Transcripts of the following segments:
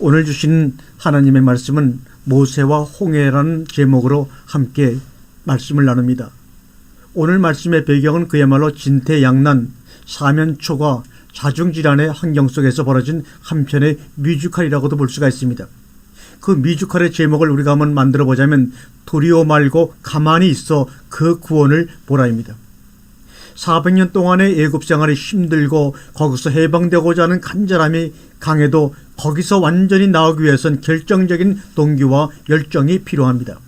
오늘 주신 하나님의 말씀은 모세와 홍해라는 제목으로 함께 말씀을 나눕니다. 오늘 말씀의 배경은 그야말로 진퇴양난, 사면초가 자중질환의 환경 속에서 벌어진 한편의 뮤지컬이라고도 볼 수가 있습니다. 그 뮤지컬의 제목을 우리가 한번 만들어 보자면 두리오 말고 가만히 있어 그 구원을 보라입니다. 400년 동안의 애굽 생활이 힘들고 거기서 해방되고자 하는 간절함이 강해도 거기서 완전히 나오기 위해선 결정적인 동기와 열정이 필요합니다.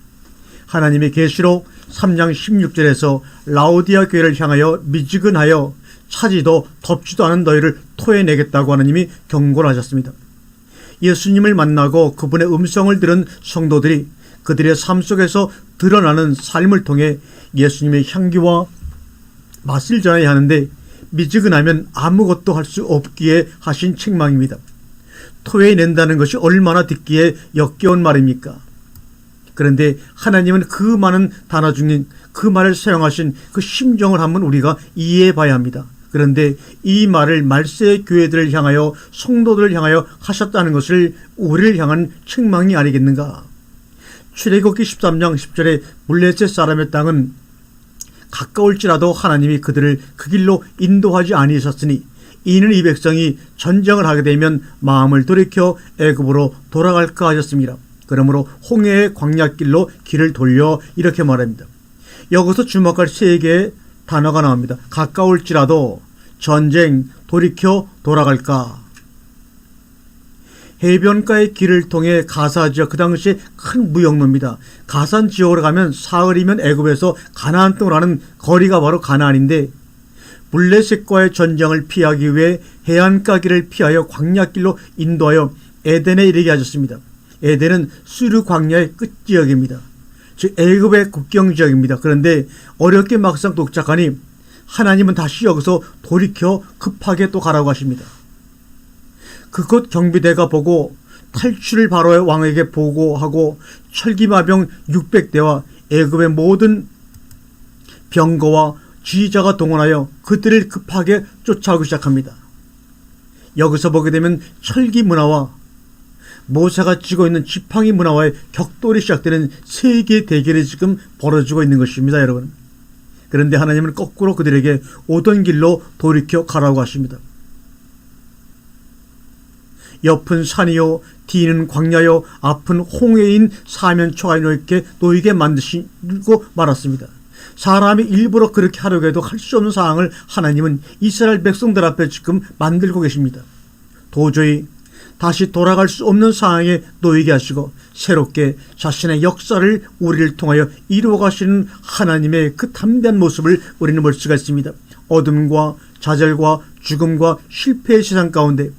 하나님의 계시록 3장 16절에서 라오디아 교회를 향하여 미지근하여 차지도 덥지도 않은 너희를 토해내겠다고 하나님이 경고를 하셨습니다. 예수님을 만나고 그분의 음성을 들은 성도들이 그들의 삶 속에서 드러나는 삶을 통해 예수님의 향기와 맛을 전해야 하는데 미지근하면 아무것도 할 수 없기에 하신 책망입니다. 토해낸다는 것이 얼마나 듣기에 역겨운 말입니까? 그런데 하나님은 그 많은 단어 중에 그 말을 사용하신 그 심정을 한번 우리가 이해해 봐야 합니다. 그런데 이 말을 말세의 교회들을 향하여 성도들을 향하여 하셨다는 것을 우리를 향한 책망이 아니겠는가? 출애굽기 13장 10절에 물레셋 사람의 땅은 가까울지라도 하나님이 그들을 그 길로 인도하지 아니하셨으니 이는 이 백성이 전쟁을 하게 되면 마음을 돌이켜 애굽으로 돌아갈까 하셨습니다. 그러므로 홍해의 광야길로 길을 돌려 이렇게 말합니다. 여기서 주목할 세 개의 단어가 나옵니다. 가까울지라도 전쟁 돌이켜 돌아갈까 해변가의 길을 통해 가사 지역 그 당시에 큰 무역로입니다. 가산 지역으로 가면 사흘이면 애굽에서 가나안 땅으로 가는 거리가 바로 가나안인데 블레셋과의 전쟁을 피하기 위해 해안가 길을 피하여 광야길로 인도하여 에덴에 이르게 하셨습니다. 에덴은 수르 광야의 끝 지역입니다. 즉 애굽의 국경 지역입니다. 그런데 어렵게 막상 도착하니 하나님은 다시 여기서 돌이켜 급하게 또 가라고 하십니다. 그곳 경비대가 보고 탈출을 바로의 왕에게 보고하고 철기마병 600대와 애굽의 모든 병거와 지휘자가 동원하여 그들을 급하게 쫓아오기 시작합니다. 여기서 보게 되면 철기 문화와 모세가 쥐고 있는 지팡이 문화와의 격돌이 시작되는 세계 대결이 지금 벌어지고 있는 것입니다, 여러분. 그런데 하나님은 거꾸로 그들에게 오던 길로 돌이켜 가라고 하십니다. 옆은 산이요 뒤는 광야요 앞은 홍해인 사면초가 이렇게 놓이게 만드시고 말았습니다. 사람이 일부러 그렇게 하려고 해도 할 수 없는 상황을 하나님은 이스라엘 백성들 앞에 지금 만들고 계십니다. 도저히 다시 돌아갈 수 없는 상황에 놓이게 하시고 새롭게 자신의 역사를 우리를 통하여 이루어 가시는 하나님의 그 담대한 모습을 우리는 볼 수가 있습니다. 어둠과 좌절과 죽음과 실패의 세상 가운데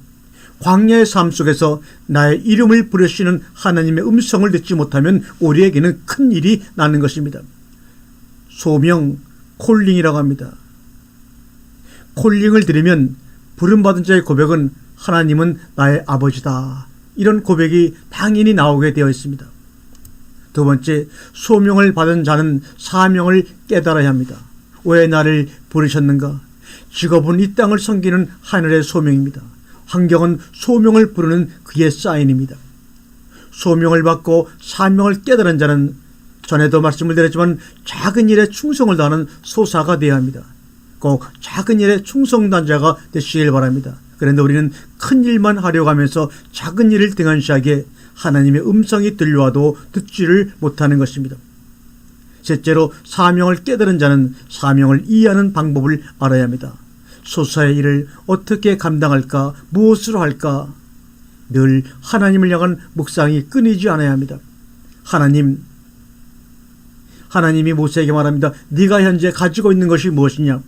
광야의 삶 속에서 나의 이름을 부르시는 하나님의 음성을 듣지 못하면 우리에게는 큰 일이 나는 것입니다. 소명 콜링이라고 합니다. 콜링을 들으면 부름받은 자의 고백은 하나님은 나의 아버지다. 이런 고백이 당연히 나오게 되어 있습니다. 두 번째, 소명을 받은 자는 사명을 깨달아야 합니다. 왜 나를 부르셨는가? 직업은 이 땅을 섬기는 하늘의 소명입니다. 환경은 소명을 부르는 그의 사인입니다. 소명을 받고 사명을 깨달은 자는 전에도 말씀을 드렸지만 작은 일에 충성을 다하는 소사가 되어야 합니다. 꼭 작은 일에 충성단 자가 되시길 바랍니다. 그런데 우리는 큰 일만 하려고 하면서 작은 일을 등한시하게 하나님의 음성이 들려와도 듣지를 못하는 것입니다. 셋째로 사명을 깨달은 자는 사명을 이해하는 방법을 알아야 합니다. 소사의 일을 어떻게 감당할까, 무엇으로 할까, 늘 하나님을 향한 묵상이 끊이지 않아야 합니다. 하나님, 하나님이 모세에게 말합니다. 네가 현재 가지고 있는 것이 무엇이냐?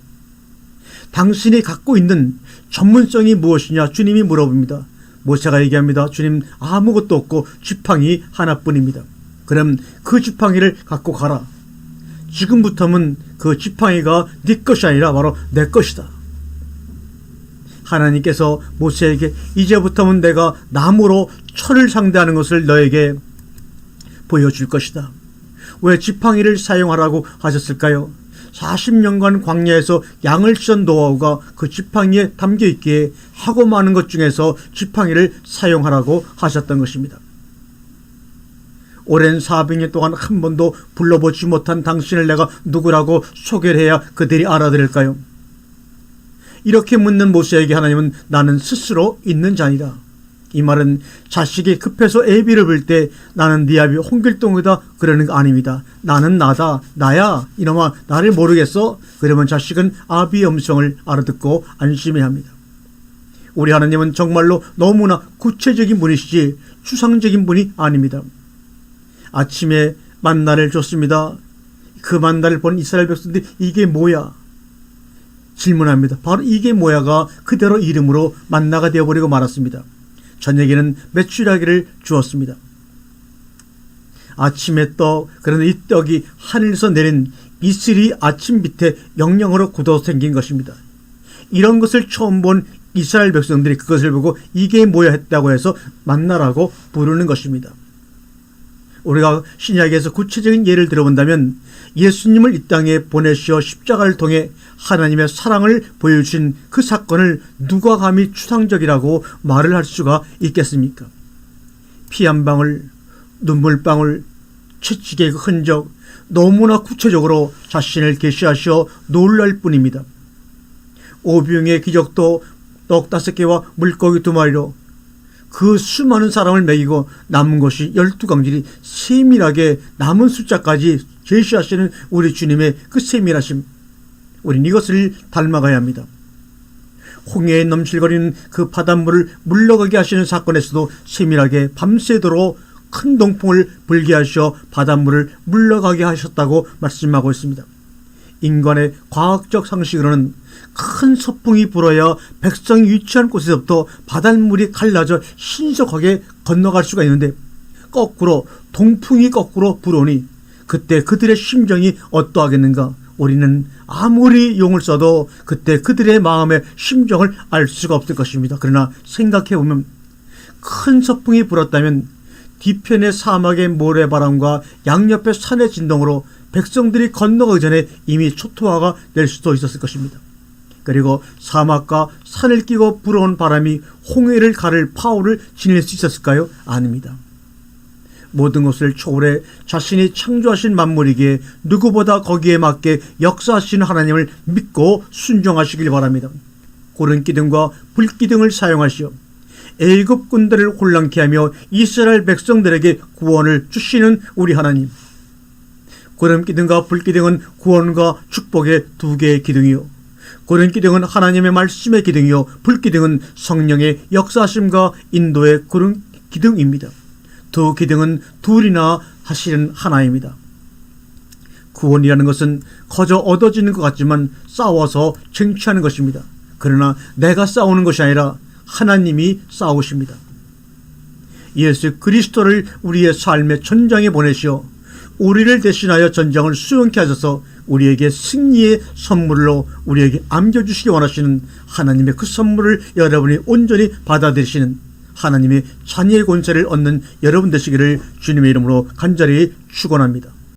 당신이 갖고 있는 전문성이 무엇이냐? 주님이 물어봅니다. 모세가 얘기합니다. 주님 아무것도 없고 지팡이 하나뿐입니다. 그럼 그 지팡이를 갖고 가라. 지금부터는 그 지팡이가 네 것이 아니라 바로 내 것이다. 하나님께서 모세에게 이제부터는 내가 나무로 철을 상대하는 것을 너에게 보여줄 것이다. 왜 지팡이를 사용하라고 하셨을까요? 40년간 광야에서 양을 치던 노하우가 그 지팡이에 담겨 있기에 하고 많은 것 중에서 지팡이를 사용하라고 하셨던 것입니다. 오랜 400년 동안 한 번도 불러보지 못한 당신을 내가 누구라고 소개를 해야 그들이 알아들을까요? 이렇게 묻는 모세에게 하나님은 나는 스스로 있는 자이다. 이 말은 자식이 급해서 애비를 불때 나는 네 아비 홍길동이다 그러는 거 아닙니다. 나는 나다 나야 이놈아 나를 모르겠어 그러면 자식은 아비의 음성을 알아듣고 안심해야 합니다. 우리 하나님은 정말로 너무나 구체적인 분이시지 추상적인 분이 아닙니다. 아침에 만나를 줬습니다. 그 만나를 본 이스라엘 백성들이 이게 뭐야? 질문합니다. 바로 이게 뭐야가 그대로 이름으로 만나가 되어버리고 말았습니다. 저녁에는 메추라기를 주었습니다. 아침에 떡, 그런데 이 떡이 하늘에서 내린 이슬이 아침 밑에 영영으로 굳어 생긴 것입니다. 이런 것을 처음 본 이스라엘 백성들이 그것을 보고 이게 뭐야 했다고 해서 만나라고 부르는 것입니다. 우리가 신약에서 구체적인 예를 들어본다면 예수님을 이 땅에 보내시어 십자가를 통해 하나님의 사랑을 보여주신 그 사건을 누가 감히 추상적이라고 말을 할 수가 있겠습니까? 피 한 방울, 눈물방울, 채찍의 그 흔적, 너무나 구체적으로 자신을 계시하시어 놀랄 뿐입니다. 오병의 기적도 떡 다섯 개와 물고기 두 마리로 그 수많은 사람을 먹이고 남은 것이 열두 강질이 세밀하게 남은 숫자까지 제시하시는 우리 주님의 그 세밀하심. 우린 이것을 닮아가야 합니다. 홍해에 넘실거리는 그 바닷물을 물러가게 하시는 사건에서도 세밀하게 밤새도록 큰 동풍을 불게 하셔 바닷물을 물러가게 하셨다고 말씀하고 있습니다. 인간의 과학적 상식으로는 큰 서풍이 불어야 백성이 위치한 곳에서부터 바닷물이 갈라져 신속하게 건너갈 수가 있는데 거꾸로 동풍이 거꾸로 불어오니 그때 그들의 심정이 어떠하겠는가 우리는 아무리 용을 써도 그때 그들의 마음의 심정을 알 수가 없을 것입니다. 그러나 생각해 보면 큰 서풍이 불었다면 뒤편의 사막의 모래바람과 양옆의 산의 진동으로 백성들이 건너가기 전에 이미 초토화가 될 수도 있었을 것입니다. 그리고 사막과 산을 끼고 불어온 바람이 홍해를 가를 파울을 지닐 수 있었을까요? 아닙니다. 모든 것을 초월해 자신이 창조하신 만물이기에 누구보다 거기에 맞게 역사하시는 하나님을 믿고 순종하시길 바랍니다. 고른 기둥과 불기둥을 사용하시어 애굽 군대를 혼란케 하며 이스라엘 백성들에게 구원을 주시는 우리 하나님. 고름 기둥과 불기둥은 구원과 축복의 두 개의 기둥이요. 고른 기둥은 하나님의 말씀의 기둥이요. 불기둥은 성령의 역사하심과 인도의 고른 기둥입니다. 두 기둥은 둘이나 하시는 하나입니다. 구원이라는 것은 거저 얻어지는 것 같지만 싸워서 쟁취하는 것입니다. 그러나 내가 싸우는 것이 아니라 하나님이 싸우십니다. 예수 그리스도를 우리의 삶의 전장에 보내시어 우리를 대신하여 전장을 수용케 하셔서 우리에게 승리의 선물로 우리에게 안겨주시기 원하시는 하나님의 그 선물을 여러분이 온전히 받아들이시는 하나님의 자녀의 권세를 얻는 여러분 되시기를 주님의 이름으로 간절히 축원합니다.